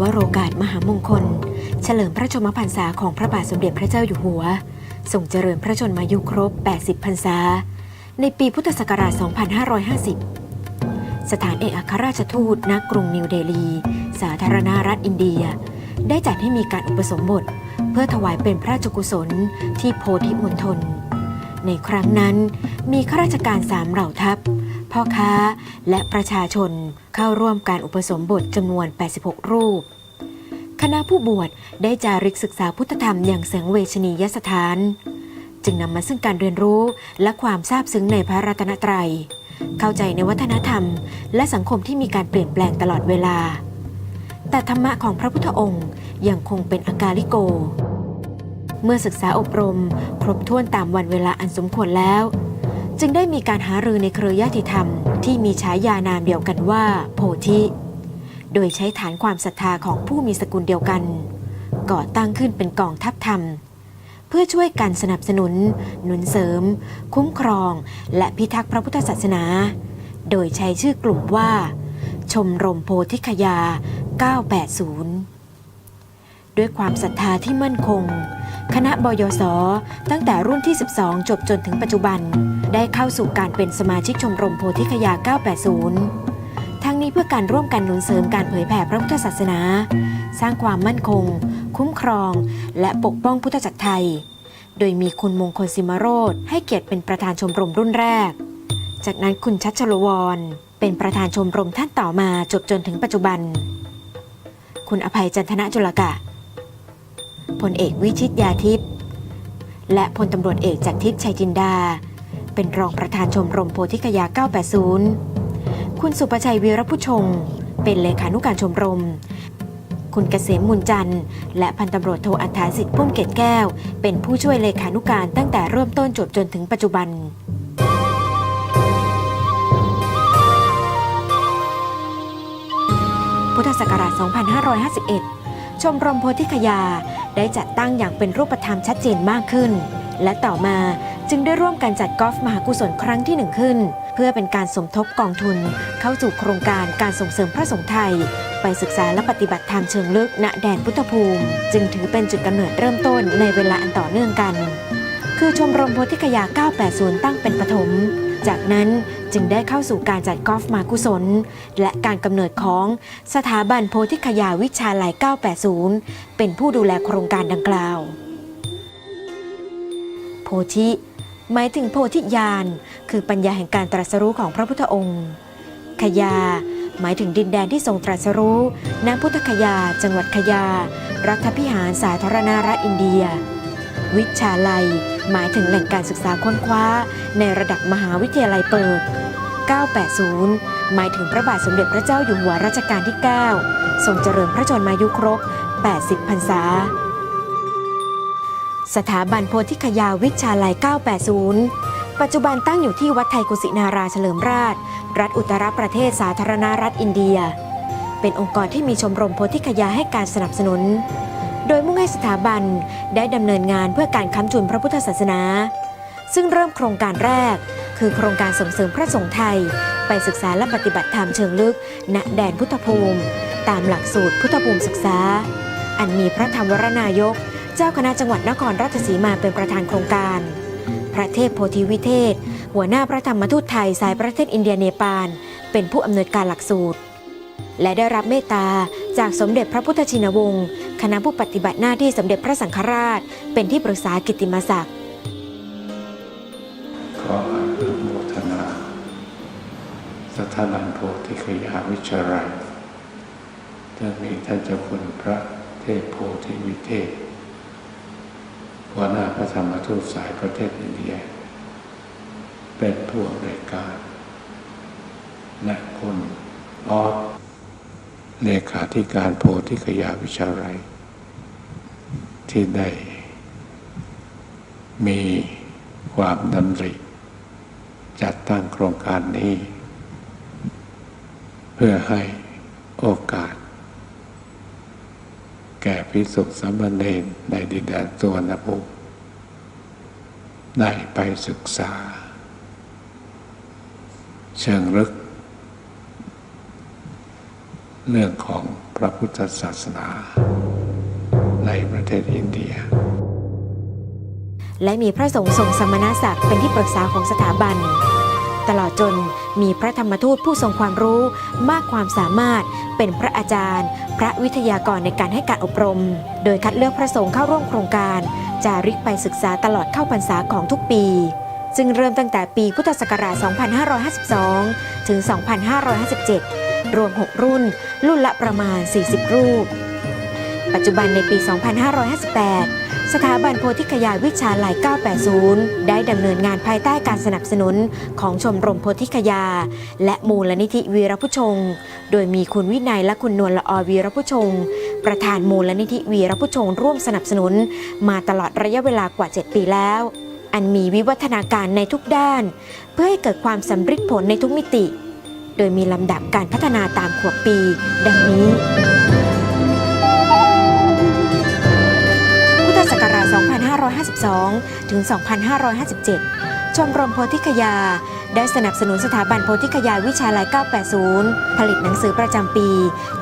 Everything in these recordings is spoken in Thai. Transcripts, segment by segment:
วโรกาสมหามงคล เฉลิมพระชนมพรรษาของพระบาทสมเด็จพระเจ้าอยู่หัวทรงเจริญพระชนมายุครบ 80 พรรษา ในปีพุทธศักราช 2550 สถานเอกอัครราชทูตณกรุงนิวเดลี สาธารณรัฐอินเดีย ได้จัดให้มีการอุปสมบท เพื่อถวายเป็นพระราชกุศลที่โพธิมณฑล ในครั้งนั้น มีข้าราชการสามเหล่าทัพ พ่อค้าและประชาชนเข้าร่วมการอุปสมบทจำนวน 86 รูป คณะผู้บวชได้จาริกศึกษาพุทธธรรมอย่างแสงเวชนียสถาน จึงนำมาซึ่งการเรียนรู้และความซาบซึ้งในพระรัตนตรัย เข้าใจในวัฒนธรรม และสังคมที่มีการเปลี่ยนแปลงตลอดเวลา แต่ธรรมะของพระพุทธองค์ยังคงเป็นอากาลิโก เมื่อศึกษาอบรม ครบถ้วนตามวันเวลาอันสมควรแล้ว จึงได้มีการหารือในเครือญาติธรรม ที่มีฉายานามเดียวกันว่า โพธิ โดยใช้ฐานความศรัทธาของผู้มีสกุลเดียวกัน ก่อตั้งขึ้นเป็นกองทัพธรรม เพื่อช่วยกันสนับสนุน หนุนเสริม คุ้มครอง และพิทักษ์พระพุทธศาสนา โดยใช้ชื่อกลุ่มว่า ชมรมโพธิคยา 980 ด้วยความศรัทธาที่มั่นคง คณะบยศตั้งแต่รุ่นที่ 12 จบจนถึงปัจจุบัน ได้เข้าสู่การเป็นสมาชิกชมรมโพธิคยา 980 ทั้งนี้เพื่อการร่วมกันหนุนเสริมการเผยแผ่พระพุทธศาสนา สร้างความมั่นคง คุ้มครอง และปกป้องพุทธจักรไทย โดยมีคุณมงคลสิมโรธให้เกียรติเป็นประธานชมรมรุ่นแรก จากนั้นคุณชัชโลวร เป็นประธานชมรมท่านต่อมาจบจนถึงปัจจุบัน คุณอภัยจันทนะจุลกะ พลเอกวิชิตยาทิพย์และพลตำรวจเอกจากทิพย์ชัยจินดา เป็นรองประธานชมรมโพธิคยา 980 คุณสุประชัยวีรพุชง เป็นเลขานุการชมรม คุณเกษมมุนจันทร์ และพันตำรวจโทอัฐาสิทธิ์พุ่มเกตแก้ว เป็นผู้ช่วยเลขานุการตั้งแต่เริ่มต้นจบจนถึงปัจจุบันพุทธศักราช 2551 ชมรมโพธิคยาได้จัดตั้งอย่างเป็นรูปธรรมชัดเจนมากขึ้น และต่อมาจึงได้ร่วมกันจัดกอล์ฟมหากุศลครั้งที่หนึ่งขึ้น เพื่อเป็นการสมทบกองทุน เข้าสู่โครงการการส่งเสริมพระสงฆ์ไทย ไปศึกษาและปฏิบัติธรรมเชิงลึกณแดนพุทธภูมิ จึงถือเป็นจุดกำเนิดเริ่มต้นในเวลาอันต่อเนื่องกัน คือชมรมโพธิคยา 980 ตั้งเป็นปฐมจากนั้น จึงได้เข้าสู่การจัดกอล์ฟมากุศล และการกำเนิดของสถาบันโพธิคยาวิชาลัย980 เป็นผู้ดูแลโครงการดังกล่าว โพธิ หมายถึงโพธิญาณ คือปัญญาแห่งการตรัสรู้ของพระพุทธองค์ขยา หมายถึงดินแดนที่ทรงตรัสรู้ณพุทธคยา จังหวัดขยา รัฐพิหารสาธารณรัฐอินเดีย วิชาลัย หมายถึงแหล่งการศึกษาค้นคว้า ในระดับมหาวิทยาลัยเปิด 980 หมายถึงพระบาทสมเด็จพระเจ้าอยู่หัวรัชกาลที่ 9 ทรงเจริญพระชนมายุครบ 80 พรรษา สถาบันโพธิคยาวิชาลัย 980 ปัจจุบันตั้งอยู่ที่วัดไทยกุสินาราเฉลิมราช รัฐอุตรประเทศสาธารณรัฐอินเดีย เป็นองค์กรที่มีชมรมโพธิคยาให้การสนับสนุน โดยมุ่งให้สถาบันได้ดำเนินงานเพื่อการค้ำจุนพระพุทธศาสนา ซึ่งเริ่มโครงการแรก คือโครงการส่งเสริมพระสงฆ์ไทย ไปศึกษาและปฏิบัติธรรมเชิงลึก ณแดนพุทธภูมิ ตามหลักสูตรพุทธภูมิศึกษา อันมีพระธรรมวรนายก เจ้าคณะจังหวัดนครราชสีมาเป็นประธานโครงการ พระเทพโพธิวิเทศ หัวหน้าพระธรรมทูตไทยสายประเทศอินเดียเนปาลเป็นผู้อำนวยการหลักสูตรและได้รับเมตตาจากสมเด็จพระพุทธชินวงศ์ คณะผู้ปฏิบัติหน้าที่สมเด็จพระสังฆราช เป็นที่ปรึกษากิติมศักดิ์ขออนุโมทนาสถาบันโพธิคยาวิชาลัยท่านมีท่านเจ้าคุณพระเทพโพธิวิเทศหัวหน้าพระธรรมทูตสายประเทศอินเดีย เป็นผู้อำนวยการและคุณออสเลขาธิการโพธิคยาวิชาลัย ที่ได้มีความดำริ จัดตั้งโครงการนี้ เพื่อให้โอกาส แก่พิสุสามเณรในดินแดนสวนภูมิได้ไปศึกษา เชิงลึก เรื่องของพระพุทธศาสนา ในประเทศอินเดีย และมีพระสงฆ์ทรงสมณศักดิ์เป็นที่ปรึกษาของสถาบัน ตลอดจนมีพระธรรมทูตผู้ทรงความรู้มากความสามารถเป็นพระอาจารย์ พระวิทยากรในการให้การอบรม โดยคัดเลือกพระสงฆ์เข้าร่วมโครงการ จาริกไปศึกษาตลอดเข้าพรรษาของทุกปีซึ่งเริ่มตั้งแต่ปีพุทธศักราช 2552 ถึง 2557 รวม 6 รุ่น รุ่นละประมาณ 40 รูป ปัจจุบันในปี 2558 สถาบันโพธิคยาวิชาลัย980 ได้ดำเนินงานภายใต้การสนับสนุนของชมรมโพธิคยา และมูลนิธิวีรผู้ชง โดยมีคุณวินัยและคุณนวลละอวีรผู้ชง ประธานมูลนิธิวีรผู้ชง ร่วมสนับสนุน มาตลอดระยะเวลากว่า 7 ปีแล้ว อันมีวิวัฒนาการในทุกด้าน เพื่อให้เกิดความสำฤทธิ์ผลในทุกมิติ โดยมีลำดับการพัฒนาตามขวบปี ดังนี้ 2552 ถึง 2557 ชมรมโพธิคยา ได้สนับสนุนสถาบันโพธิคยาวิชาลัย 980 ผลิตหนังสือประจำปี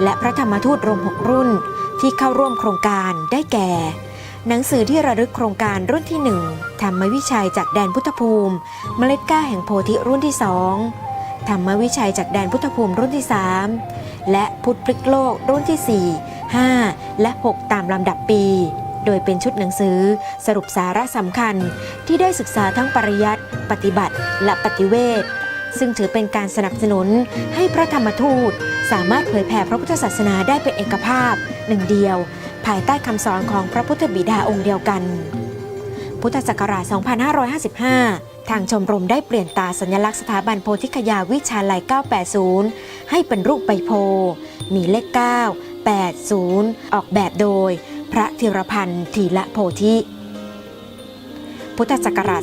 และพระธรรมทูตรวม 6 รุ่น ที่เข้าร่วมโครงการได้แก่ หนังสือที่ระลึกโครงการรุ่นที่ 1 ธรรมวิชัยจากแดนพุทธภูมิ เมล็ดกล้าแห่งโพธิรุ่นที่ 2 ธรรมวิชัยจากแดนพุทธภูมิรุ่นที่ 3 และพุทธพลิกโลกรุ่นที่ 4 5 และ 6 ตามลำดับปี โดยเป็นชุดหนังสือสรุปสาระสำคัญที่ได้ศึกษาทั้งปริยัติปฏิบัติและปฏิเวทซึ่งถือเป็นการสนับสนุนให้พระธรรมทูต สามารถเผยแผ่พระพุทธศาสนาได้เป็นเอกภาพ หนึ่งเดียว ภายใต้คำสอนของพระพุทธบิดาองค์เดียวกัน พุทธศักราช 2555 ทางชมรมได้เปลี่ยนตาสัญลักษณ์สถาบันโพธิคยาวิชาลัย 980 ให้เป็นรูปใบโพ มีเลข 9 80 ออกแบบโดย ระธีรพันธ์ทีละโพธิ พุทธศักราช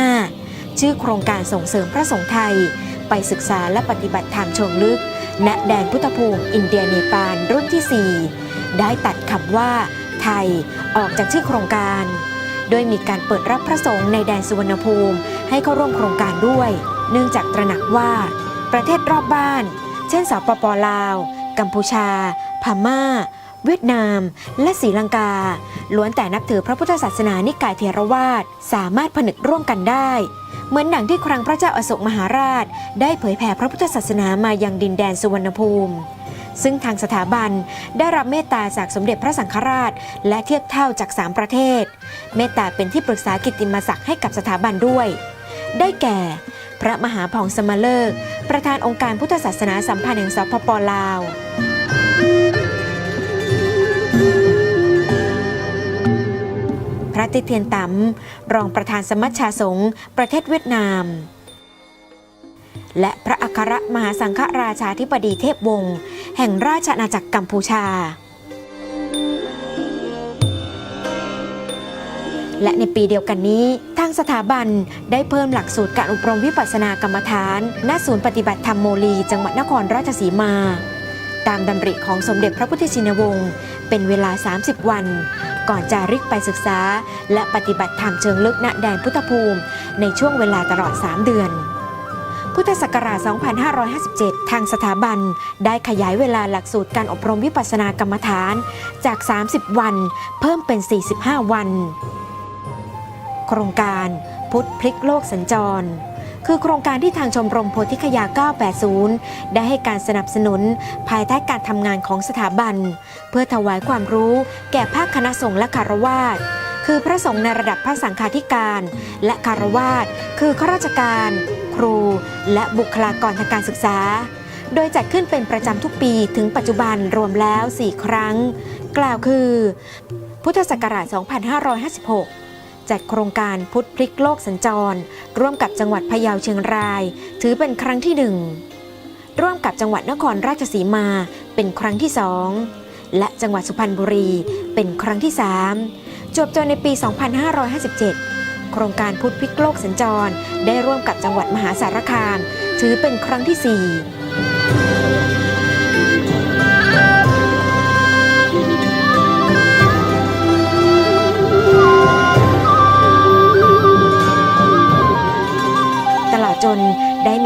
2555 ชื่อโครงการส่งเสริมพระสงฆ์ไทย ไปศึกษาและปฏิบัติธรรมเชิงลึก ณ แดนพุทธภูมิอินเดียเนปาลรุ่นที่ 4 ได้ตัดคำว่า ไทยออกจากชื่อโครงการ โดยมีการเปิดรับพระสงฆ์ในแดนสุวรรณภูมิให้เข้าร่วมโครงการด้วย เนื่องจากตระหนักว่า ประเทศรอบบ้าน เช่นสปปลาว กัมพูชา พม่า เวียดนาม และศรีลังกา ล้วนแต่นับถือพระพุทธศาสนานิกายเทรวาสสามารถผนึกร่วมกันได้ เหมือนดังที่ครั้งพระเจ้าอโศกมหาราช ได้เผยแผ่พระพุทธศาสนามายังดินแดนสุวรรณภูมิ ซึ่งทางสถาบันได้รับเมตตาจากสมเด็จพระสังฆราช และเทียบเท่าจาก3ประเทศ เมตตาเป็นที่ปรึกษากิตติมศักดิ์ให้กับสถาบันด้วย ได้แก่พระมหาผ่องสมฤกษ์ประธานองค์การพุทธศาสนาสัมพันธ์แห่งสปปลาว ติเทียนต๋ำรองประธานสมัชชาสงฆ์ประเทศเวียดนาม และพระอัครมหาสังฆราชาธิบดีเทพวงศ์แห่งราชอาณาจักรกัมพูชา และในปีเดียวกันนี้ ทางสถาบันได้เพิ่มหลักสูตรการอบรมวิปัสสนากรรมฐาน ณ ศูนย์ปฏิบัติธรรมโมลี จังหวัดนครราชสีมา ตามดำริของสมเด็จพระพุทธชินวงศ์เป็นเวลา 30 วัน ก่อนจาริกไปศึกษา และปฏิบัติธรรมเชิงลึกณแดนพุทธภูมิ ในช่วงเวลาตลอด 3 เดือน พุทธศักราช 2557 ทางสถาบันได้ขยายเวลาหลักสูตรการอบรมวิปัสสนากรรมฐานจาก 30 วัน เพิ่มเป็น 45 วัน โครงการพุทธพลิกโลกสัญจร คือโครงการที่ทางชมรมโพธิคยา 980 ได้ให้การสนับสนุนภายใต้การทำงานของสถาบัน เพื่อถวายความรู้แก่ภาคคณะสงฆ์และคารวาสคือพระสงฆ์ในระดับพระสังฆาธิการ และคารวาสคือข้าราชการ ครู และบุคลากรทางการศึกษา โดยจัดขึ้นเป็นประจำทุกปีถึงปัจจุบันรวมแล้ว 4 ครั้ง กล่าวคือ พุทธศักราช 2556 จัดโครงการพุทธพลิกโลกสัญจร ร่วมกับจังหวัดพะเยาเชียงราย ถือเป็นครั้งที่หนึ่งร่วมกับจังหวัดนครราชสีมาเป็นครั้งที่สองและจังหวัดสุพรรณบุรีเป็นครั้งที่สามจบจนในปี 2557 โครงการพุทธพลิกโลกสัญจร ได้ร่วมกับจังหวัดมหาสารคาม ถือเป็นครั้งที่สี่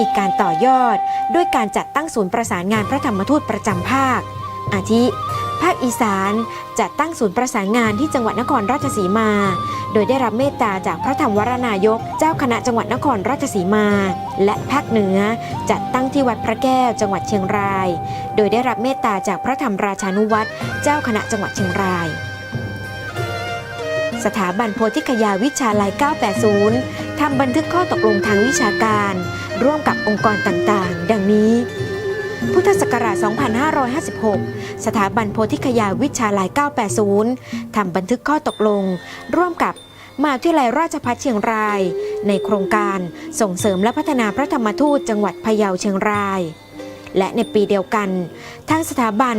มีการต่อยอด ด้วยการจัดตั้งศูนย์ประสานงานพระธรรมทูตประจำภาค อาทิ ภาคอีสานจัดตั้งศูนย์ประสานงานที่จังหวัดนครราชสีมา โดยได้รับเมตตาจากพระธรรมวรนายก เจ้าคณะจังหวัดนครราชสีมา และภาคเหนือจัดตั้งที่วัดพระแก้วจังหวัดเชียงราย โดยได้รับเมตตาจากพระธรรมราชานุวัตรเจ้าคณะจังหวัดเชียงรายสถาบันโพธิคยาวิชาลัย 980 ทำบันทึกข้อตกลงทางวิชาการ ร่วมกับองค์กรต่างๆ ดังนี้ พุทธศักราช 2556 สถาบันโพธิคยาวิชาลัย980 ทำบันทึกข้อตกลง ร่วมกับมหาวิทยาลัยราชภัฏเชียงราย ในโครงการส่งเสริมและพัฒนาพระธรรมทูตจังหวัดพะเยาเชียงราย และในปีเดียวกัน ทางสถาบัน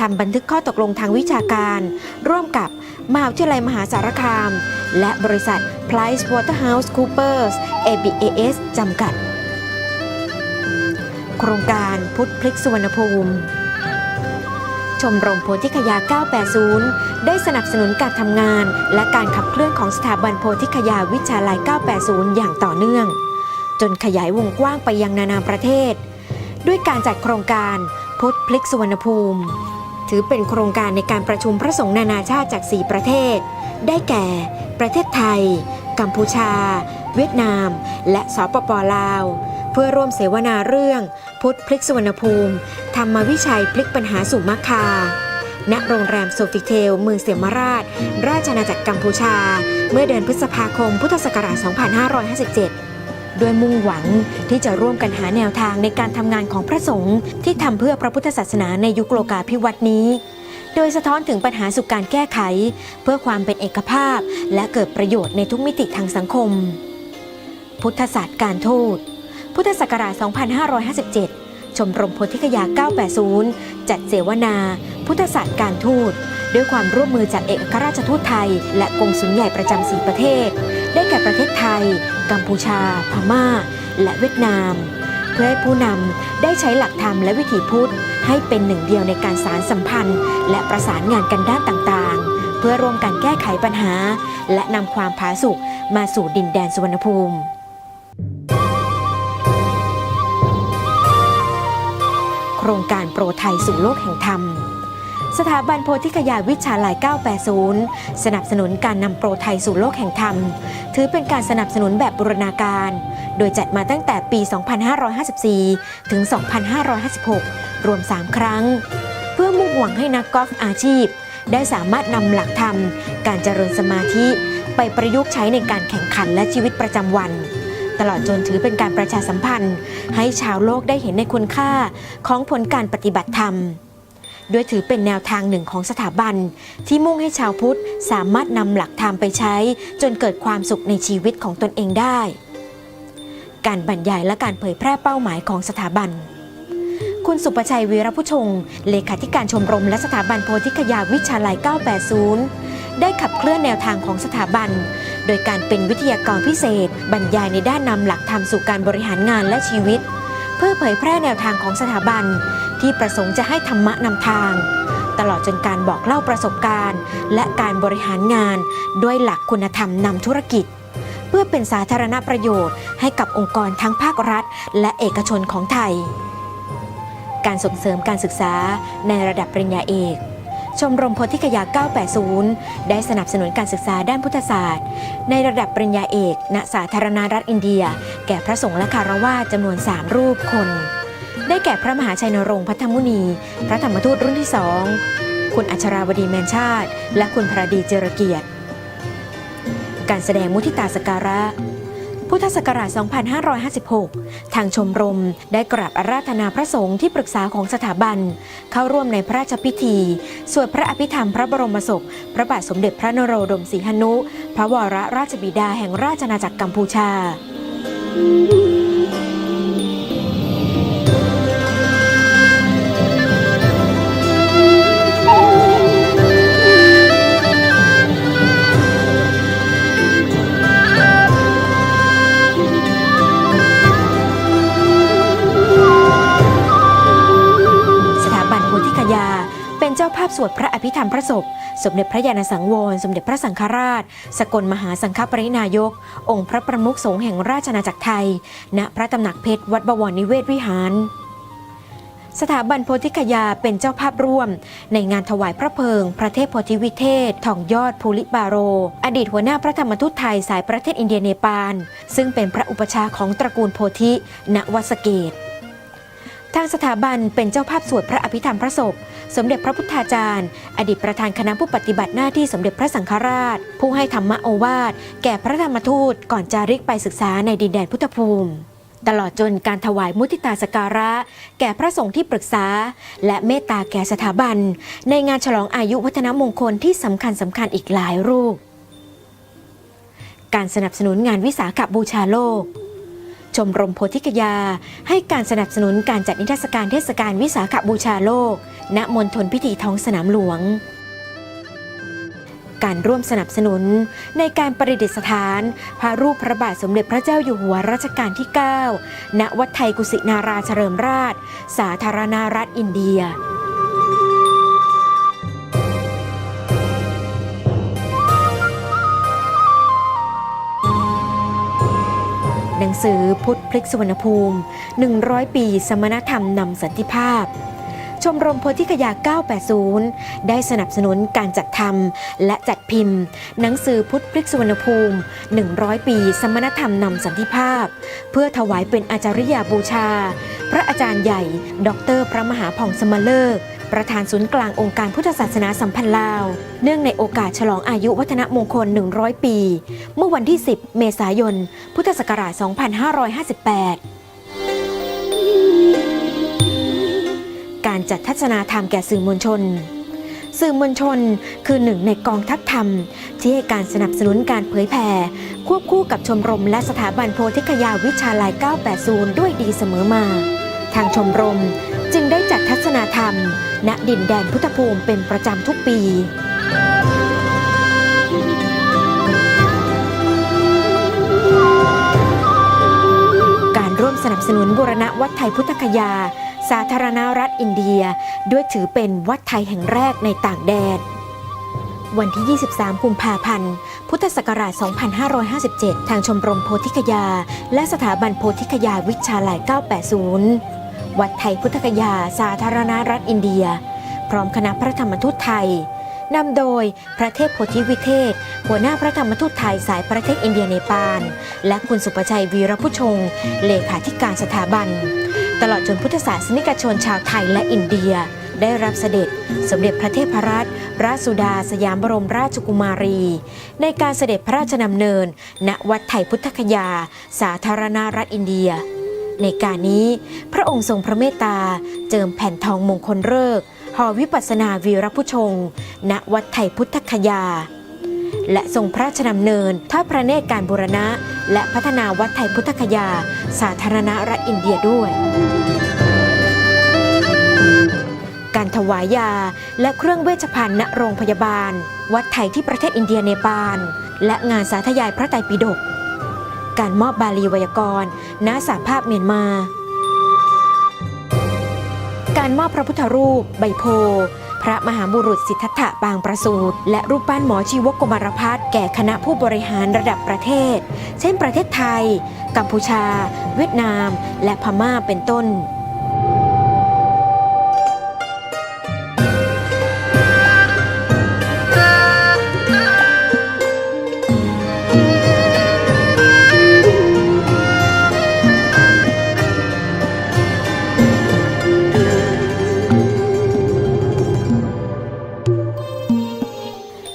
ทำบันทึกข้อตกลงทางวิชาการ ร่วมกับมหาวิทยาลัยมหาสารคาม และบริษัท Price Waterhouse Coopers ABAS จำกัด ครงการพุทธพลิกสุวรรณภูมิ ชมรมโพธิคยา 980 ได้สนับสนุนการทำงาน และการขับเคลื่อนของสถาบันโพธิคยาวิชาลัย 980 อย่างต่อเนื่อง จนขยายวงกว้างไปยังนานาประเทศ ด้วยการจัดโครงการพุทธพลิกสุวรรณภูมิ ถือเป็นโครงการในการประชุมพระสงฆ์นานาชาติจาก 4 ประเทศ ได้แก่ ประเทศไทย กัมพูชา เวียดนาม และสปปลาวเพื่อร่วมเสวนาเรื่อง พุทธพลิกสุวรรณภูมิ ธรรมวิชัยพลิกปัญหาสู่มรรคา ณ โรงแรมโซฟิเทล เมืองเสียมราช ราชอาณาจักรกัมพูชา เมื่อเดือนพฤษภาคม พุทธศักราช 2557ด้วยมุ่งหวังที่จะร่วมกันหาแนวทางในการทำงานของพระสงฆ์ที่ทำเพื่อพระพุทธศาสนาในยุคโลกาภิวัตน์นี้ โดยสะท้อนถึงปัญหาสู่การแก้ไข เพื่อความเป็นเอกภาพ และเกิดประโยชน์ในทุกมิติทางสังคม พุทธศาสตร์การทูต พุทธศักราช 2557 ชมรมโพธิคยา 980 จัดเสวนา พุทธศาสตร์การทูต ด้วยความร่วมมือจากเอกอัครราชทูตไทย และกงสุลใหญ่ประจำสีประเทศ ได้แก่ประเทศไทย กัมพูชา พม่า และเวียดนาม เพื่อให้ผู้นำได้ใช้หลักธรรมและวิถีพุทธ ให้เป็นหนึ่งเดียวในการสารสัมพันธ์ และประสานงานกันด้านต่างๆ เพื่อร่วมกันแก้ไขปัญหา และนำความผาสุกมาสู่ดินแดนสุวรรณภูมิ ครงการโปรไทยสู่โลกแห่งธรรม สถาบันโพธิคยาวิชาลัย980 สนับสนุนการนำโปรไทยสู่โลกแห่งธรรม ถือเป็นการสนับสนุนแบบบูรณาการ โดยจัดมาตั้งแต่ปี 2554 ถึง 2556 รวม 3 ครั้ง เพื่อมุ่งหวังให้นักกอล์ฟอาชีพ ได้สามารถนำหลักธรรม การเจริญสมาธิ ไปประยุกต์ใช้ในการแข่งขันและชีวิตประจำวัน ตลอดจนถือเป็นการประชาสัมพันธ์ ให้ชาวโลกได้เห็นในคุณค่าของผลการปฏิบัติธรรมโดยถือเป็นแนวทางหนึ่งของสถาบัน ที่มุ่งให้ชาวพุทธสามารถนำหลักธรรมไปใช้ จนเกิดความสุขในชีวิตของตนเองได้ การบรรยายและการเผยแพร่เป้าหมายของสถาบัน คุณสุประชัยวีรผู้ชง เลขาธิการชมรมและสถาบันโพธิคยาวิชาลัย 980 ได้ขับเคลื่อนแนวทางของสถาบัน โดยการเป็นวิทยากรพิเศษ บรรยายในด้านนำหลักธรรมสู่การบริหารงานและชีวิต เพื่อเผยแพร่แนวทางของสถาบัน ที่ประสงค์จะให้ธรรมะนำทาง ตลอดจนการบอกเล่าประสบการณ์ และการบริหารงาน ด้วยหลักคุณธรรมนำธุรกิจ เพื่อเป็นสาธารณประโยชน์ให้กับองค์กรทั้งภาครัฐ และเอกชนของไทย การส่งเสริมการศึกษาในระดับปริญญาเอก ชมรมโพธิคยา 980 ได้สนับสนุนการศึกษาด้านพุทธศาสตร์ ในระดับปริญญาเอกณสาธารณรัฐอินเดีย แก่พระสงฆ์และคารวาจำนวน 3 รูปคน ได้แก่พระมหาชัยนรงค์พัทธมุนี พระธรรมทูตรุ่นที่สองคุณอัชราวดีแมนชาติ และคุณพระดีเจรเกียรติ การแสดงมุทิตาสการะ พุทธศักราช 2556 ทางชมรมได้กราบอาราธนาพระสงฆ์ที่ปรึกษาของสถาบัน เข้าร่วมในพระราชพิธี สวดพระอภิธรรมพระบรมศพ พระบาทสมเด็จพระนโรดมศรีหนุ พระวรราชบิดาแห่งราชนาณาจักรกัมพูชา ภิธรรมพระศพ สมเด็จพระยาณสังวร สมเด็จพระสังฆราช สกลมหาสังฆปรินายก องค์พระประมุขสงฆ์แห่งราชอาจักรไทย ณพระตำหนักเพชรวัดบวรนิเวศวิหารสถาบันโพธิคยาเป็นเจ้าภาพร่วม ในงานถวายพระเพลิง พระเทพโพธิวิเทศทองยอดภูริบาโร อดีตหัวหน้าพระธรรมทูตไทยสายประเทศอินเดียเนปาล ซึ่งเป็นพระอุปชาของตระกูลโพธิ ณวัดสะเกต ทางสถาบันเป็นเจ้าภาพสวดพระอภิธรรมพระศพ สมเด็จพระพุทธาจารย์ อดีตประธานคณะผู้ปฏิบัติหน้าที่สมเด็จพระสังฆราช ผู้ให้ธรรมโอวาทแก่พระธรรมทูตก่อนจาริกไปศึกษาในดินแดนพุทธภูมิ ตลอดจนการถวายมุทิตาสการะ แก่พระสงฆ์ที่ปรึกษา และเมตตาแก่สถาบัน ในงานฉลองอายุวัฒนมงคลที่สำคัญสำคัญอีกหลายรูป การสนับสนุนงานวิสาขบูชาโลก ชมรมโพธิกยา ให้การสนับสนุนการจัดนิทรรศการเทศกาลวิสาขบูชาโลก ณมณฑลพิธีท้องสนามหลวง การร่วมสนับสนุนในการประดิษฐาน พระรูปพระบาทสมเด็จพระเจ้าอยู่หัวรัชกาลที่ 9 ณ วัดไทยกุสินาราเฉลิมราช สาธารณรัฐอินเดีย งสือพุทธพลิกสุวรรณภูมิ 100 ปี สมณธรรมนำสันติภาพ ชมรมโพธิคยา 980 ได้สนับสนุนการจัดทำและจัดพิมพ์ หนังสือพุทธพลิกสุวรรณภูมิ 100 ปี สมณธรรมนำสันติภาพ เพื่อถวายเป็นอาจาริยาบูชา พระอาจารย์ใหญ่ ดร พระมหาผ่องสมฤก ประธานศูนย์กลางองค์การพุทธศาสนาสัมพันธ์ลาว เนื่องในโอกาสฉลองอายุวัฒนมงคล 100 ปี เมื่อวันที่ 10 เมษายน พุทธศักราช 2558การจัดทัศนาธรรมแก่สื่อมวลชน สื่อมวลชนคือหนึ่งในกองทัพธรรม ที่ให้การสนับสนุนการเผยแผ่ ควบคู่กับชมรมและสถาบันโพธิคยาวิชาลัย980 ด้วยดีเสมอมา ทางชมรมจึงได้ จัดทัศนาธรรม ณ ดินแดนพุทธภูมิเป็นประจำทุกปี การร่วมสนับสนุนบูรณะวัดไทยพุทธคยา สาธารณรัฐอินเดีย ด้วยถือเป็นวัดไทยแห่งแรกในต่างแดนวันที่ 23 กุมภาพันธ์ พุทธศักราช 2557 ทางชมรมโพธิคยา และสถาบันโพธิคยาวิชาลัย980 วัดไทยพุทธคยาสาธารณรัฐอินเดีย พร้อมคณะพระธรรมทูตไทยนำโดยพระเทพโพธิวิเทศ หัวหน้าพระธรรมทูตไทยสายประเทศอินเดียเนปาล และคุณสุประชัยวีรพุชง เลขาธิการสถาบัน ตลอดจนพุทธศาสนิกชนชาวไทยและอินเดีย ได้รับเสด็จ สมเด็จพระเทพรัตนราชสุดาสยามบรมราชกุมารี ในการเสด็จพระราชดำเนิน ณวัดไทยพุทธคยา สาธารณรัฐอินเดีย ในการนี้พระองค์ทรงพระเมตตาเจิมแผ่นทองมงคลเลิกหอวิปัสสนาวีรพุชง ณวัดไทยพุทธคยา และทรงพระราชดำเนินทอดพระเนตรการบูรณะ และพัฒนาวัดไทยพุทธคยา สาธารณรัฐอินเดียด้วย การถวายยาและเครื่องเวชภัณฑ์ณโรงพยาบาล วัดไทยที่ประเทศอินเดียเนปาลและงานสาธยายพระไตรปิฎก การมอบบาลีไวยากรณ์ณสาภาพเมียนมา การมอบพระพุทธรูป ใบโพ พระมหาบุรุษสิทธัตถะปางประสูตรและรูปปั้นหมอชีวกกมารพัฒแก่คณะผู้บริหารระดับประเทศ เช่นประเทศไทย กัมพูชา เวียดนาม และพม่าเป็นต้น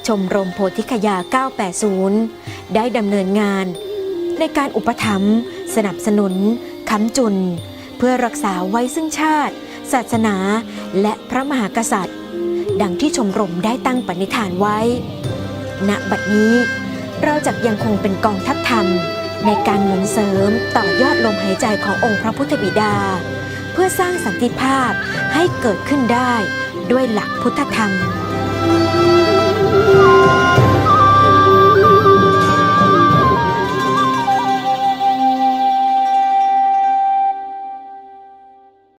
ชมรมโพธิคยา 980 ได้ดำเนินงาน ในการอุปถัมภ์สนับสนุนค้ำจุน เพื่อรักษาไว้ซึ่งชาติ ศาสนา และพระมหากษัตริย์ ดังที่ชมรมได้ตั้งปณิธานไว้ ณ บัดนี้ เราจะยังคงเป็นกองทัพธรรม ในการหนุนเสริมต่อยอดลมหายใจขององค์พระพุทธบิดา เพื่อสร้างสันติภาพให้เกิดขึ้นได้ด้วยหลักพุทธธรรม